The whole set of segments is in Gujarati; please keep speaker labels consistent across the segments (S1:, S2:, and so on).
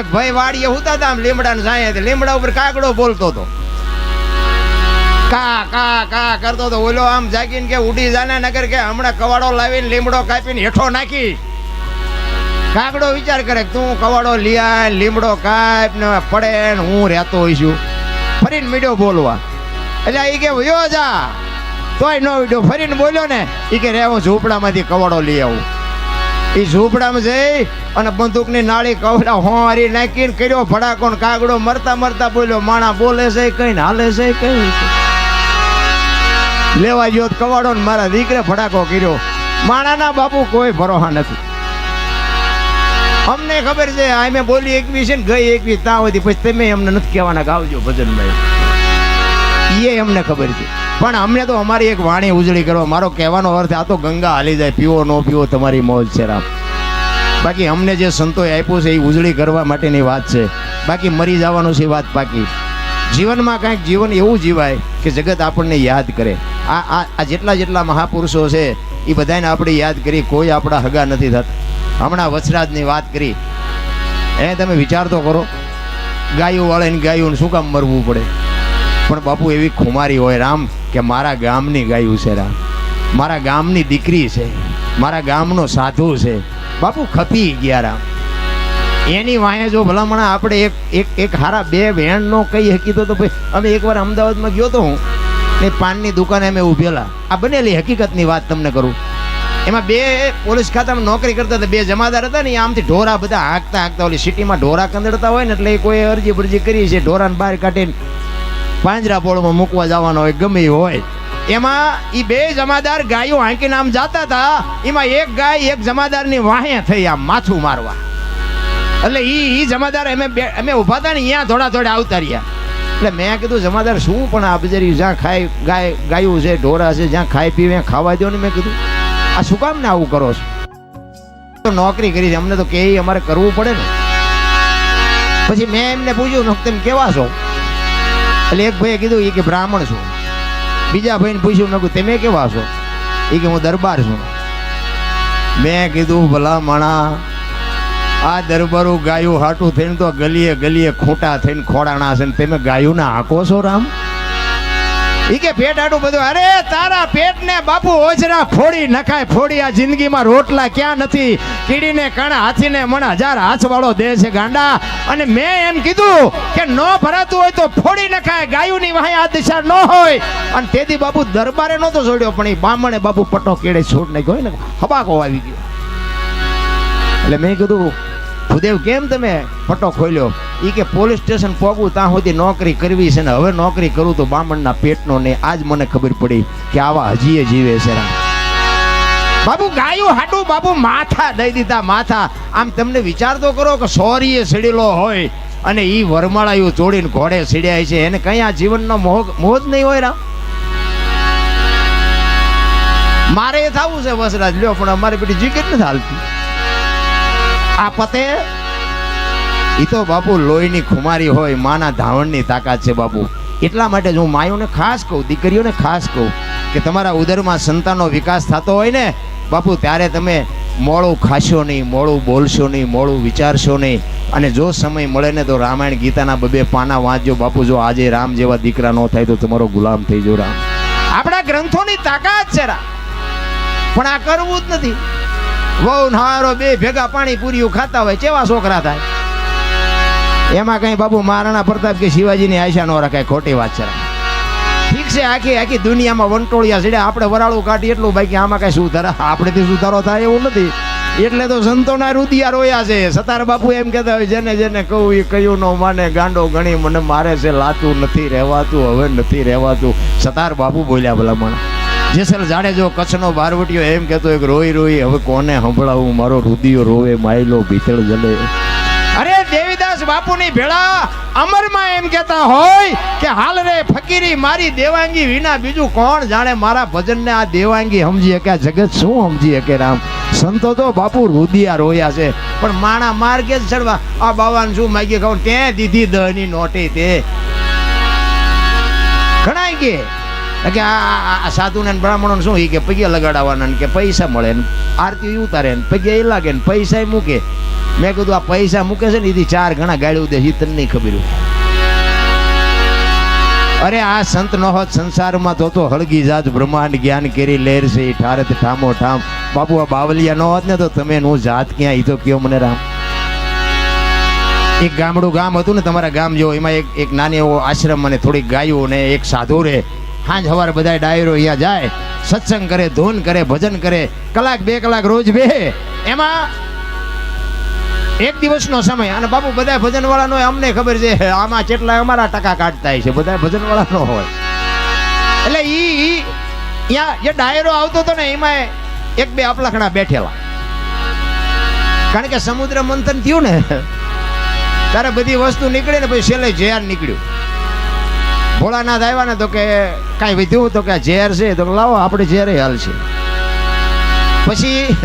S1: એક ભાઈ વાડીએ હુતા હતા લીમડાને સાંયે લીમડા ઉપર કાગડો બોલતો હતો કા કા કા કરતો તો ઓલો આમ જાગીને કે ઉડી જાને નગર કે હમણાં કવાડો લાવીને લીમડો કાપીને હેઠો નાખી. કાગડો વિચાર કરે તું કવાડો લિયા લીમડો કાપ ને પડે ને હું રહેતો હોઈશું. ફરીને મીડો બોલવા. એટલે એ કે વયો જા. તોય નો વિડ્યો ફરીને બોલ્યો ને એ કે રે, હું ઝૂંપડામાંથી કવાડો લઈ આવું. એ ઝૂંપડામાં જઈ અને બંદૂકની નાળી કવડા હોરી નાખીને કર્યો ભડાકો કાગડો મરતા મરતા બોલ્યો, માણા બોલે છે કઈ હાલે છે કઈ લેવા ગયો કવાડો ને મારા દીકરે ભડાકો કર્યો. માણાના બાપુ કોઈ ભરોસા નથી. અમને ખબર છે આ મેં બોલી એકવી છે ને ગઈ એકવી, તા હતી પછી તમે અમને નથી કહેવાના ગાવજો ભજનમાં એ અમને ખબર છે. પણ અમને તો અમારી એક વાણી ઉજળી કરો. મારો કહેવાનો અર્થ આ તો ગંગા હાલી જાય. પીવો નો પીવો તમારી મોજ છે રામ. બાકી અમને જે સંતોએ આપ્યું છે એ ઉજળી કરવા માટેની વાત છે. બાકી મરી જવાનું છે વાત બાકી. જીવનમાં કાંઈક જીવન એવું જીવાય કે જગત આપણને યાદ કરે. આ આ જેટલા જેટલા મહાપુરુષો છે, એ બધાને આપણે યાદ કરી કોઈ આપણા હગા નથી થતા. હમણાં વચરાજની વાત કરી. એ તમે વિચાર તો કરો. ગાયું વાળાને ગાયું શું કામ મરવું પડે? પણ બાપુ એવી ખુમારી હોય રામ. કે મારા ગામની ગાય ઉછેરા મારા ગામની દીકરી છે. મારા ગામનો સાધુ છે. બાપુ ખપી ગયા રામ એની વાંહે જો ભલામણ આપણે એક એક એક હારા બે બહેનનો કહી હકીતો તો ભાઈ, અમે એકવાર અમદાવાદમાં ગયો તો હું. ને પાનની દુકાને અમે ઊભેલા. આ બનેલી હકીકતની વાત તમને કરું. એમાં બે પોલીસ ખાતામાં નોકરી કરતા હતા, બે જમાદાર હતા ને આમથી ઢોરા બધા હાંકતા હાંકતા ઓલી સિટીમાં ઢોરા કંદડતા હોય ને એટલે કોઈ અરજી બરજી કરી છે, ઢોરાને બહાર કાઢીને પાંજરા પોળમાં મૂકવા જવાનો હોય ગમે હોય. એમાં એ બે જમાદાર ગાયો હાંકીને આમ જાતા હતા. એમાં એક ગાય એક જમાદારની વાહે થઈ આમ માથું મારવા. એટલે એ એ જમાદાર અમે બે- અમે ઊભા હતા ને અહીંયા થોડા થોડા આવતા એટલે મેં કીધું, જમાદાર, શું પણ આ બજારી જ્યાં ખાય, ગાય, ગાયું છે, ઢોરા છે, જ્યાં ખાઈ પીવે, ખાવા દો ને, મેં કીધું. આ શું કામ ને આવું કરો છો? તો નોકરી કરી છે. અમને તો કે અમારે કરવું પડે ને. પછી મેં એમને પૂછ્યું તમે કેવા છો? એટલે એક ભાઈએ કીધું એ કે બ્રાહ્મણ છું. બીજા ભાઈને પૂછ્યું, મેં તમે કેવા છો? એ કે, હું દરબાર છું. મેં કીધું, ભલા માણા, આ દરબારું ગાયું હાટું થઈને તો ગલીએ ગલીએ ખોટા થઈને ખોડાણા છે તમે ગાયું ના હાકો છો, રામ? કે પેટ આડું બધું. અરે, તારા પેટને બાપુ ઓજરા ફોડી નખાય, ફોડી આ જિંદગીમાં રોટલા ક્યાં નથી? કીડીને કણ હાથીને મણ હજાર હાથવાળો દે છે ગાંડા. અને મેં એમ કીધું કે ન ભરાતું હોય તો ફોડી નખાય, ગાયુંની વાય આ દિશા ન હોય. અને તેથી બાપુ દરબારે નહોતો છોડ્યો પણ એ બામણે બાપુ પટ્ટો કેળે છોડ નાખ્યો. ને, હબાકો આવી ગયો. એટલે મેં કીધું ભૂદેવ, કેમ તમે પટ્ટો ખોલ્યો? એ કે પોલીસ સ્ટેશન પહોંચું ત્યાં સુધી નોકરી કરવી છે ને હવે નોકરી કરું તો બામણના પેટનો ને આજ મને ખબર પડી કે આવા હજીએ જીવે છે બાબુ, ગાયું હાડું, બાબુ, માથા દઈ દીધા, માથા. આમ તમને વિચાર તો કરો કે સોરીએ સીડેલો હોય અને એ વરમાળાયું તોડીને ઘોડે સીડ્યા છે. એને કઈ આ જીવનનો મોહ મોહ જ નહીં હોય રામ? મારે એ થવું છે વસરાજ. લ્યો, પણ અમારી પેટી જીકત નથી હાલતી. આ પતે એ તો બાપુ લોહીની ખુમારી હોય માના ધાવણની તાકાત છે બાપુ. એટલા માટે જ હું માયોને ખાસ કહું દીકરીઓને ખાસ કહું કે તમારા ઉદરમાં સંતાનનો વિકાસ થતો હોય ને બાપુ ત્યારે તમે મોડું ખાશો નહીં મોડું બોલશો નહીં મોડું વિચારશો નહીં. અને જો સમય મળે ને તો રામાયણ ગીતાના બબે પાના વાંચજો. બાપુ જો આજે રામ જેવા દીકરા ન થાય તો તમારો ગુલામ થઈ જો રામ. આપણા ગ્રંથોની તાકાત છે રા પણ આ કરવું જ નથી. વહુ હારો બે ભેગા પાણી પૂરીઓ ખાતા હોય, કેવા છોકરા થાય? એમાં કઈ બાબુ મહારાણા પ્રતાપ કે શિવાજીની આશા ન રખાય ખોટી વાત છે. ઠીક છે, આખી આખી દુનિયામાં વંટોળિયા છે આપણે વરાળું કાઢી એટલું બાકી, આમાં કઈ સુધારા આપણેથી સુધારો થાય એવું નથી. એટલે તો સંતોના રુદિયા રોયા છે. સતાર બાપુ એમ કહેતા હોય, જેને જેને કહું, એ કયું ન માને, ગાંડો ગણી, મને મારે છે, લાતું નથી રહેવાતું, હવે નથી રહેવાતું. સતાર બાપુ બોલ્યા ભલા મને. જેસલ જાડેજો કચ્છનો બારવટીયો એમ કહેતો એક રોઈ રોઈ, હવે કોને સંભળાવું? મારો રુદિયો રોવે, માયલો ભીતળ જલે. અરે દેવીદાસ બાપુની ભેળા અમરમાં એમ કહેતા હોય કે હાલ રે ફકીરી મારી દેવાંગી વિના બીજું કોણ જાણે મારા ભજનને આ દેવાંગી સમજી શકે જગત શું સમજી શકે રામ? સંતો તો બાપુ રુદિયા રોયા છે. પણ માણા માર્ગે જ ચડવા આ બાવાને શું માગી ખબર? તે દીધી દહની નોટી તે? ઘણાય કે? કે આ સાધુને ને બ્રાહ્મણોને શું કે પગે લગાડવાના કે પૈસા મળે ને. આરતી ઉતારે ને. પગ્યા એ લાગે ને. પૈસા મૂકે. મેં કીધું, આ પૈસા મૂકે છે ને એથી ચાર ઘણા ગાળ્યું દે એ તને નહીં ખબર અરે આ સંત નો હોત સંસારમાં તો તો હળગી જાત બ્રહ્માંડ જ્ઞાન કેરી લેર છે ઠારત ઠામો ઠામ. બાપુ, આ બાવલિયા નો હોત ને તો તમે નું જાત ક્યાં? એ તો કયો મને રામ? એક ગામડું ગામ હતું ને તમારા ગામ જેવો, એમાં એક એક નાની એવો આશ્રમ અને થોડીક ગાયો ને એક સાધુ રે. સાંજ સવારે બધા ડાયરો અહીંયા જાય, સત્સંગ કરે, ધૂન કરે, ભજન કરે, કલાક બે કલાક રોજ બે. એમાં એક દિવસનો સમય અને બાપુ બધા ભજન વાળાનો અમને ખબર છે, આમાં કેટલા અમારા ટકા કાઢતા છે બધા ભજન વાળા નો હોય. એટલે ઈ ત્યાં જે ડાયરો આવતો હતો ને એમાં એક બે અપલખણા બેઠેલા. કારણ કે સમુદ્ર મંથન થયું ને તારે બધી વસ્તુ નીકળી ને પછી છેલ્લે ઝેર નીકળ્યું. ભોળાનાથ આવ્યા ને તો કે કાંઈ વિધ્યું તો કે ઝેર છે. તો લાવો, આપણે ઝેરે હાલ છે. પછી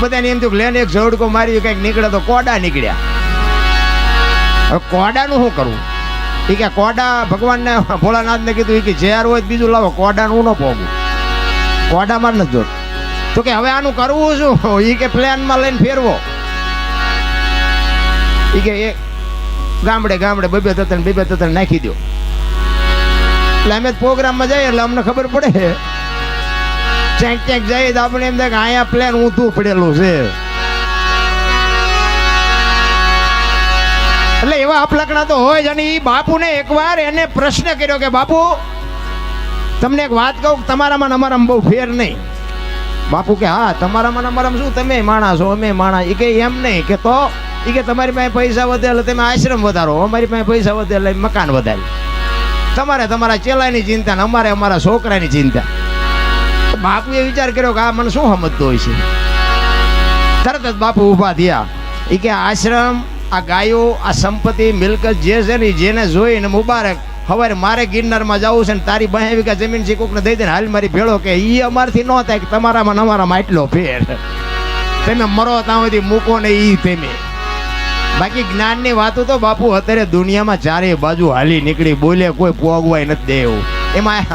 S1: બધાને એમ થયું લેને એક ઝવડકો મારી કંઈક નીકળે તો કોડા નીકળ્યા. હવે કોડાનું શું કરવું? એ કે કોડા ભગવાનને ભોળાનાથને કીધું એ કે ઝેર હોય બીજું લાવો, કોડાનું ન પોગું કોડામાં નથી જોત. તો કે હવે આનું કરવું શું? એ કે પ્લેનમાં લઈને ફેરવો. એ કે ગામડે ગામડે બબે તતન બબે તતન નાખી દો એટલે અમે પ્રોગ્રામમાં જઈએ એટલે અમને ખબર પડે. ક્યાંક ક્યાંક જઈએ તો આપણે એમ થાય કે અહીંયા પ્લેન ઊંધું પડેલું છે. એટલે એવા અપલકણા તો હોય જ. અને એ બાપુને એકવાર એને પ્રશ્ન કર્યો કે, બાપુ, તમને એક વાત કહું તમારામાં અમારામાં બહુ ફેર નહીં. બાપુ કે, હા, તમારામાં અમારામાં શું? તમે માણા છો અમે માણા એ કે, એમ નહીં. કે તો? એ કે, તમારી પાસે પૈસા વધે એટલે તમે આશ્રમ વધારો અમારી પાસે પૈસા વધે એટલે મકાન વધારી. તમારે તમારા ચેલાની ચિંતા ને અમારે અમારા છોકરાની ચિંતા. બાપુએ વિચાર કર્યો કે આ મને શું સમજતો હોય છે? તરત જ બાપુ ઊભા થયા. એ કે આશ્રમ, આ ગાયો, આ સંપત્તિ, મિલકત જે છે ને જેને જોઈને મુબારક. હવે મારે ગિરનારમાં જવું છે ને તારી બહે વીઘા જમીન છે કોકને દઈ દે હાલ મારી ભેળો કે એ અમારથી ન થાય કે તમારામાં અમારામાં એટલો ફેર. તમે મરો ત્યાં સુધી મૂકો ને એ તમે. બાકી જ્ઞાનની વાતો તો બાપુ અત્યારે દુનિયામાં ચારે બાજુ હાલી નીકળી, બોલે કોઈ પોગવાય નથી દેવું. એમાં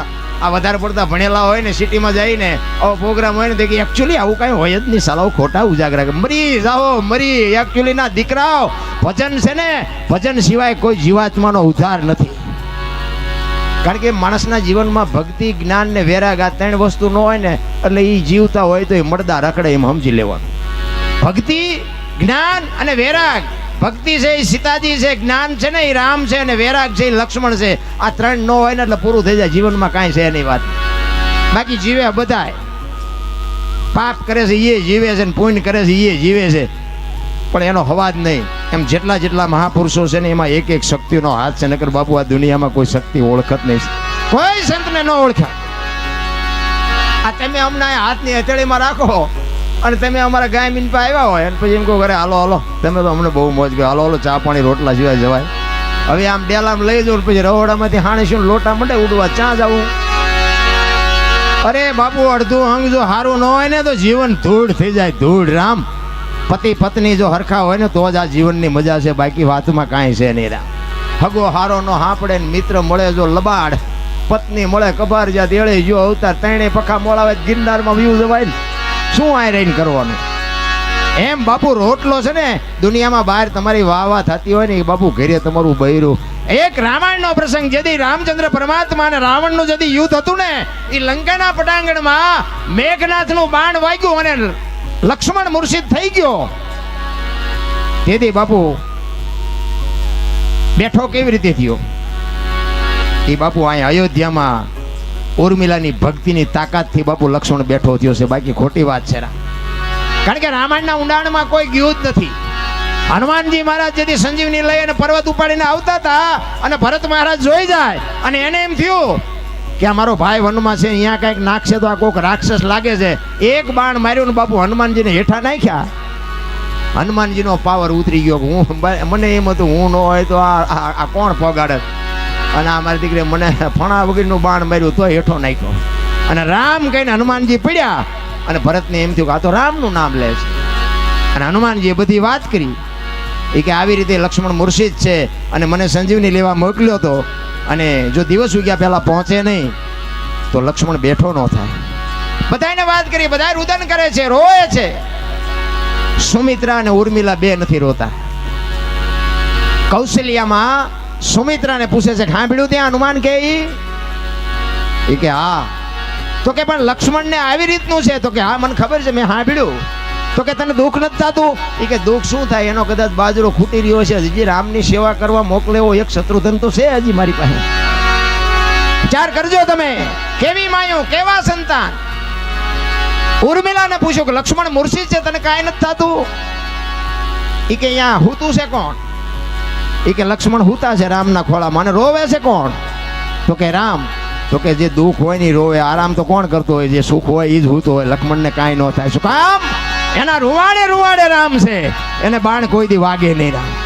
S1: આ વધારે પડતા ભણેલા હોય ને સિટીમાં જઈને, આવો પ્રોગ્રામ હોય ને તો એકચ્યુઅલી આવું કાંઈ હોય જ નહીં સાલાઓ ખોટા ઉજાગરા મરી જાઓ, મરી. એકચ્યુઅલી ના, દીકરાઓ, ભજન છે ને, ભજન સિવાય કોઈ જીવાત્માનો ઉધાર નથી. કારણ કે માણસના જીવનમાં ભક્તિ, જ્ઞાન ને વેરાગ આ ત્રણ વસ્તુ ન હોય ને, એટલે એ જીવતા હોય તો એ મળદા રખડે એમ સમજી લેવાનું. ભક્તિ, જ્ઞાન અને વેરાગ. ભક્તિ છે એ સીતાજી છે, જ્ઞાન છે ને એ રામ છે અને વૈરાગ છે એ લક્ષ્મણ છે. આ ત્રણ ન હોય ને એટલે પૂરું થઈ જાય, જીવનમાં કાંઈ છે નહીં વાત બાકી જીવે બધાય. પાપ કરે છે એ જીવે છે ને પુણ્ય કરે છે એ જીવે છે. પણ એનો હવા જ નહીં. એમ જેટલા જેટલા મહાપુરુષો છે ને, એમાં એક એક શક્તિનો હાથ છે, નકર બાપુ, આ દુનિયામાં કોઈ શક્તિ ઓળખત નહીં. કોઈ સંતને ન ઓળખ્યા. આ તમે હમણાં હાથની હથેળીમાં રાખો. અને તમે અમારા ગાય મીન પર આવ્યા હોય, અને પછી એમ કહો ઘરે હાલો હાલો, તમે તો અમને બહુ મોજ ગયો હાલો હાલો, ચા પાણી રોટલા સિવાય જવાય. હવે આમ ડેલામ લઈ જવું પછી રવડામાંથી હાણીશું લોટા મંડે ઉડવા ચા જવું અરે બાપુ, અડધું અંગ જો સારું ન હોય ને તો જીવન ધૂળ થઈ જાય, ધૂળ રામ. પતિ પત્ની જો હરખા હોય ને તો જ આ જીવનની મજા છે, બાકી વાતમાં કાંઈ છે નહીં રામ હગો હારો નો હાંપડે ને મિત્ર મળે જો લબાડ. પત્ની મળે કબાર જ્યાં દેળે જો અવતાર ત્રણે પખા મોળાવે ગિરનારમાં વ્યૂ જવાય ને. શું આ રહીને કરવાનું? એમ બાપુ રોટલો છે ને, દુનિયામાં બહાર તમારી વાહ વાહ થતી હોય ને એ બાપુ ઘરે તમારું બૈરું. એક રામાયણનો પ્રસંગ, જેથી રામચંદ્ર પરમાત્મા અને રાવણનું જેથી યુદ્ધ હતું ને, એ લંકાના પટાંગણમાં મેઘનાથનું બાણ વાગ્યું અને લક્ષ્મણ મુર્શિદ થઈ ગયો. તેથી બાપુ, બેઠો કેવી રીતે થયો? એ બાપુ અહીંયા અયોધ્યામાં ઉર્મિલાની ભક્તિની તાકાતથી બાપુ લક્ષ્મણ બેઠો થયો છે. બાકી ખોટી વાત છે કારણ કે રામાયણના ઊંડાણમાં કોઈ ગયું જ નથી. હનુમાનજી મહારાજ જેથી સંજીવની લઈ અને પર્વત ઉપાડીને આવતા હતા અને ભરત મહારાજ જોઈ જાય અને એને એમ થયું કે આ મારો ભાઈ વનમાં છે, અહીંયા કંઈક નાખશે તો આ કોઈક રાક્ષસ લાગે છે. એક બાણ માર્યું ને બાપુ હનુમાનજીને હેઠા નાખ્યા. હનુમાનજીનો પાવર ઉતરી ગયો હું, મને એમ હતું, હું ન હોય તો આ કોણ પગાડે અને આ મારી દીકરી મને ફણા વગરનું બાણ માર્યું તો હેઠો નાખ્યો. અને રામ કહીને હનુમાનજી પડ્યા. અને ભરતને એમ થયું કે આ તો રામનું નામ લે છે. અને હનુમાનજીએ બધી વાત કરી. એ કે આવી રીતે લક્ષ્મણ મુર્શિદ છે અને મને સંજીવની લેવા મોકલ્યો હતો. અને જો દિવસ ઉગ્યા પહેલા પહોંચે નહીં, તો લક્ષ્મણ બેઠો ન થાય. બધાને વાત કરી બધા રુદન કરે છે, રોવે છે. સુમિત્રા અને ઉર્મિલા બે નથી રોતા. કૌશલ્યામાં સુમિત્રાને પૂછે છે સાંભળ્યું ત્યાં હનુમાન કે ઈ? કે હા. તો કે પણ લક્ષ્મણને આવી રીતનું છે? તો કે હા, મને ખબર છે, મેં સાંભળ્યું તો કે તને દુઃખ નથી થતું? એ કે દુઃખ શું થાય? એનો કદાચ બાજરો ખૂટી રહ્યો છે. હજી રામની સેવા કરવા મોકલે એવો એક શત્રુધન તો છે હજી મારી પાસે. વિચાર કરજો તમે. કેવી માયું, કેવા સંતાન? ઉર્મિલાને પૂછ્યું કે લક્ષ્મણ મૂર્છિત છે, તને કાંઈ નથી થતું? ઈ કે અહીંયા હુતું છે કોણ? ઈ કે લક્ષ્મણ હુતા છે રામના ખોળામાં. અને રોવે છે કોણ? તો કે રામ. તો કે જે દુઃખ હોય ને રોવે. આરામ તો કોણ કરતો હોય? જે સુખ હોય એ જ હૂતો હોય. લક્ષ્મણને કાંઈ ન થાય. શું કામ? એના રૂવાડે રૂવાડે રામ છે. એને બાણ કોઈ દી વાગે નહીં રામ.